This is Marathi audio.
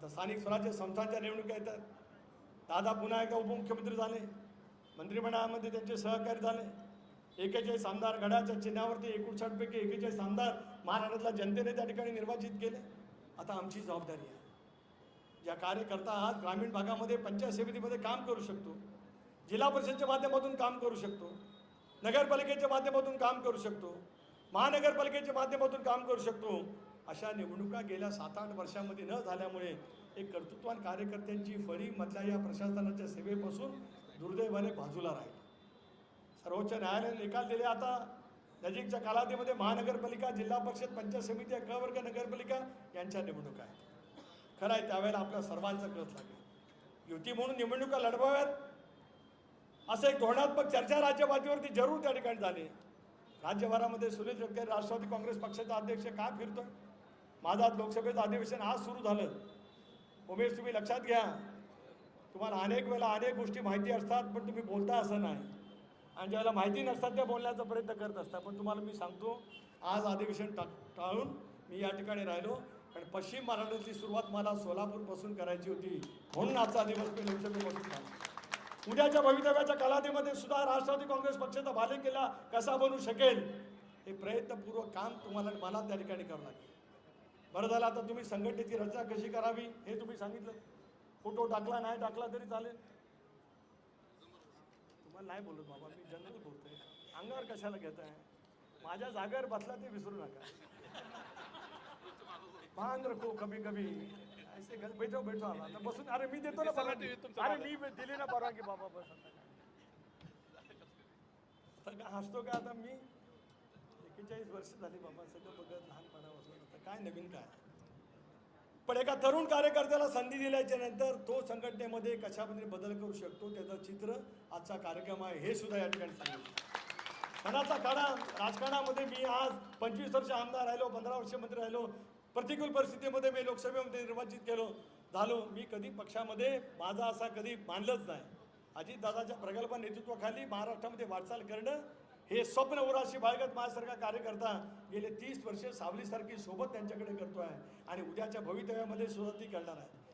आता स्थानिक स्वराज्य संस्थांच्या निवडणुका येतात. दादा पुन्हा एकदा उपमुख्यमंत्री झाले. मंत्रिमंडळामध्ये त्यांचे सहकारी झाले. एकेचाळीस आमदार गडाच्या चिन्हावरती एकोणसाठपैकी एकेचाळीस आमदार महाराष्ट्रातल्या जनतेने त्या ठिकाणी निर्वाचित केले. आता आमची जबाबदारी आहे. ज्या कार्यकर्ता आज ग्रामीण भागामध्ये पंचायत समितीमध्ये काम करू शकतो. जिल्हा परिषदच्या माध्यमातून काम करू शकतो. नगरपालिकेच्या माध्यमातून काम करू शकतो. महानगरपालिकेच्या माध्यमातून काम करू शकतो. अशा निवडणुका गेल्या सात आठ वर्षामध्ये न झाल्यामुळे एक कर्तृत्वान कार्यकर्त्यांची फळी मधल्या या प्रशासनाच्या सेवेपासून दुर्दैवाने बाजूला राहील. सर्वोच्च न्यायालयाने निकाल दिले. आता नजीकच्या कालावधीमध्ये महानगरपालिका जिल्हा परिषद पंचायत समिती क नगरपालिका यांच्या निवडणुका आहेत. खरं आहे त्यावेळेला आपल्या सर्वांचा कस लागेल. युती म्हणून निवडणुका लढवाव्यात असं एक धोरणात्मक चर्चा राज्यपातळीवरती जरूर त्या ठिकाणी झाली. राज्यभरामध्ये सुनील तटकरे राष्ट्रवादी काँग्रेस पक्षाचा अध्यक्ष का फिरतोय? माझं आज लोकसभेचं अधिवेशन आज सुरू झालं. उमेश तुम्ही लक्षात घ्या. तुम्हाला अनेक वेळेला अनेक गोष्टी माहिती असतात पण तुम्ही बोलता असं नाही. आणि ज्यावेळेला माहिती नसतात त्या बोलण्याचा प्रयत्न करत असता पण तुम्हाला मी सांगतो आज अधिवेशन टा टाळून मी या ठिकाणी राहिलो. कारण पश्चिम महाराष्ट्रातली सुरुवात मला सोलापूरपासून करायची होती. म्हणून आजचा दिवस मी लोकसभेपासून झाला उद्याच्या भवितव्याच्या कालावधीमध्ये सुद्धा राष्ट्रवादी काँग्रेस पक्षाचा केला कसा बनू शकेल हे प्रयत्नपूर्वक काम तुम्हाला मला त्या ठिकाणी करावं लागेल. बरं झालं आता तुम्ही संघटनेची रचना कशी करावी हे तुम्ही सांगितलं. फोटो टाकला नाही टाकला तरी चालेल. तुम्हाला नाही बोलत बाबा मी जनरल बोलतोय. अंगावर कशाला घेत आहे माझ्या जागेवर बसला ते विसरू नका. मान रखो कभी कभी. ऐसे घर बैठो बैठो आला आता बसून अरे मी देतो ना परवानगी. अरे मी दिली ना परवानगी बाबा बस आता. हसतो का आता मी? एकेचाळीस वर्ष झाली बाबा सगळं बघत लहानपणापासून. काय नवीन काय? पण एका तरुण कार्यकर्त्याला संधी दिल्याच्या नंतर तो संघटनेमध्ये कशामध्ये बदल करू शकतो त्याचं चित्र आजचा कार्यक्रम आहे हे सुद्धा या ठिकाणी सांगितलं मनाचा काढा राजकारणामध्ये मी आज पंचवीस वर्ष आमदार राहिलो पंधरा वर्ष मंत्री राहिलो प्रतिकूल परिस्थितीमध्ये मी लोकसभेमध्ये निर्वाचित केलो झालो. मी कधी पक्षामध्ये माझा असा कधी मानलंच नाही. अजितदादाच्या प्रगल्भ नेतृत्वाखाली महाराष्ट्रामध्ये वाटचाल करणं हे स्वप्न उराशी बाळगत माझ्यासारखा कार्यकर्ता गेले तीस वर्ष सावलीसारखी सोबत त्यांच्याकडे करतो आहे आणि उद्याच्या भवितव्यामध्ये सुद्धा ती करणार आहे.